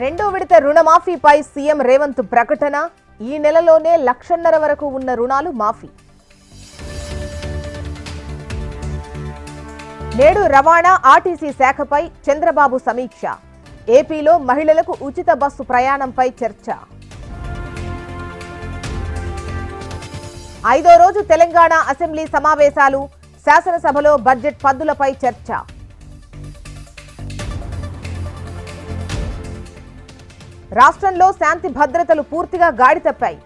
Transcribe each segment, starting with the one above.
రెండో విడత రుణమాఫీపై సీఎం రేవంత్ ప్రకటన. ఈ నెలలోనే లక్షన్నర వరకు ఉన్న రుణాలు మాఫీ. నేడు రవాణా ఆర్టీసీ శాఖపై చంద్రబాబు సమీక్ష. ఏపీలో మహిళలకు ఉచిత బస్సు ప్రయాణంపై చర్చ. ఐదో రోజు తెలంగాణ అసెంబ్లీ సమావేశాలు. శాసనసభలో బడ్జెట్ పద్దులపై చర్చ. రాష్ట్రంలో శాంతి భద్రతలు పూర్తిగా గాడి తప్పాయి.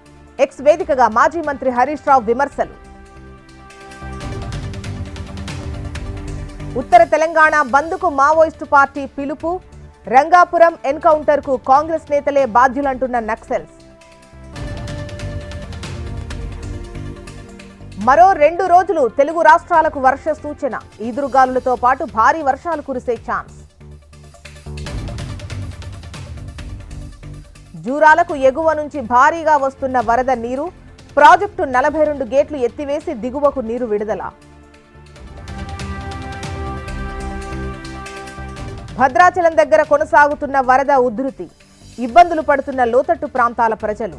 ఎక్స్ వేదికగా మాజీ మంత్రి హరీష్ రావు విమర్శలు. ఉత్తర తెలంగాణ బంద్కు మావోయిస్టు పార్టీ పిలుపు. రంగాపురం ఎన్కౌంటర్కు కాంగ్రెస్ నేతలే బాధ్యులంటున్న నక్సల్స్. మరో రెండు రోజులు తెలుగు రాష్ట్రాలకు వర్ష సూచన. ఈదురుగాలులతో పాటు భారీ వర్షాలు కురిసే ఛాన్స్. జూరాలకు ఎగువ నుంచి భారీగా వస్తున్న వరద నీరు ప్రాజెక్టు నలభై రెండు గేట్లు ఎత్తివేసి దిగువకు నీరు విడుదల. భద్రాచలం దగ్గర కొనసాగుతున్న వరద ఉధృతి. ఇబ్బందులు పడుతున్న లోతట్టు ప్రాంతాల ప్రజలు.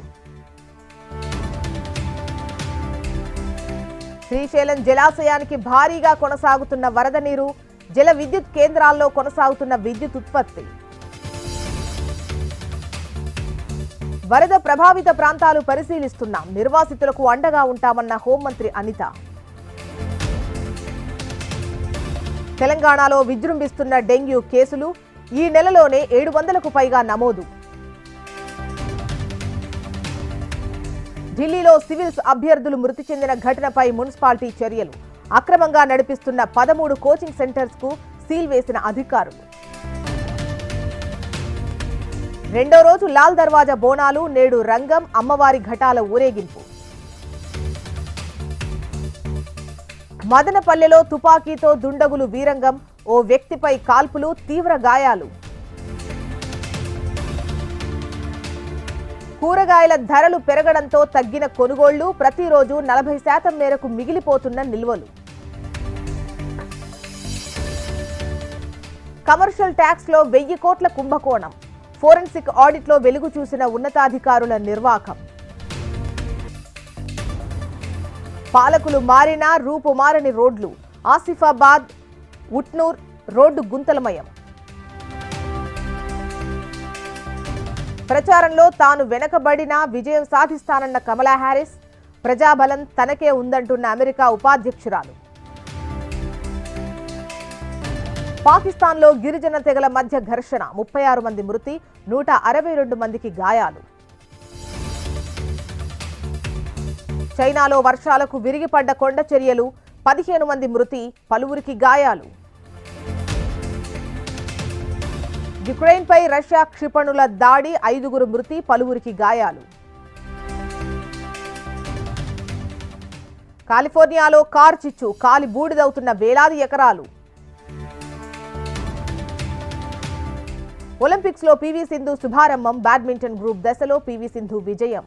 శ్రీశైలం జలాశయానికి భారీగా కొనసాగుతున్న వరద నీరు జల విద్యుత్ కేంద్రాల్లో కొనసాగుతున్న విద్యుత్ ఉత్పత్తి. వరద ప్రభావిత ప్రాంతాలు పరిశీలిస్తున్నాం. నిర్వాసితులకు అండగా ఉంటామన్న హోంమంత్రి అనిత. తెలంగాణలో విజృంభిస్తున్న డెంగ్యూ కేసులు ఈ నెలలోనే ఏడు వందలకు పైగా నమోదు. ఢిల్లీలో సివిల్స్ అభ్యర్థులు మృతి చెందిన ఘటనపై మున్సిపాలిటీ చర్యలు. అక్రమంగా నడిపిస్తున్న పదమూడు కోచింగ్ సెంటర్స్కు సీల్ వేసిన అధికారులు. రెండో రోజు లాల్ దర్వాజా బోనాలు నేడు రంగం అమ్మవారి ఘటాల ఊరేగింపు. మదనపల్లెలో తుపాకీతో దుండగులు వీరంగం ఓ వ్యక్తిపై కాల్పులు తీవ్ర గాయాలు. కూరగాయల ధరలు పెరగడంతో తగ్గిన కొనుగోళ్ళు ప్రతిరోజు నలభై శాతం మేరకు మిగిలిపోతున్న నిల్వలు. కమర్షియల్ ట్యాక్స్లో వెయ్యి కోట్ల కుంభకోణం. ఫోరెన్సిక్ ఆడిట్లో వెలుగు చూసిన ఉన్నతాధికారుల నిర్వాకం. పాలకులు మారినా రూపు మారని రోడ్లు. ఆసిఫాబాద్ ఉట్నూర్ రోడ్డు గుంతలమయం. ప్రచారంలో తాను వెనకబడినా విజయం సాధిస్తానన్న కమలా హ్యారిస్ ప్రజాబలం తనకే ఉందంటున్న అమెరికా ఉపాధ్యక్షురాలు. పాకిస్తాన్లో గిరిజన తెగల మధ్య ఘర్షణ. ముప్పై ఆరు మంది మృతి నూట అరవై రెండు మందికి గాయాలు. చైనాలో వర్షాలకు విరిగిపడ్డ కొండ చర్యలు పదిహేను మంది మృతి పలువురికి గాయాలు. యుక్రెయిన్పై రష్యా క్షిపణుల దాడి ఐదుగురు మృతి పలువురికి గాయాలు. కాలిఫోర్నియాలో కారు చిచ్చు కాలి బూడిదవుతున్న వేలాది ఎకరాలు. ఒలింపిక్స్లో పీవీ సింధు శుభారంభం బ్యాడ్మింటన్ గ్రూప్ దశలో పీవీ సింధు విజయం.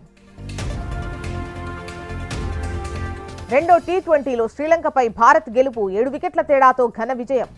రెండో టీ ట్వంటీలో శ్రీలంకపై భారత్ గెలుపు ఏడు వికెట్ల తేడాతో ఘన విజయం.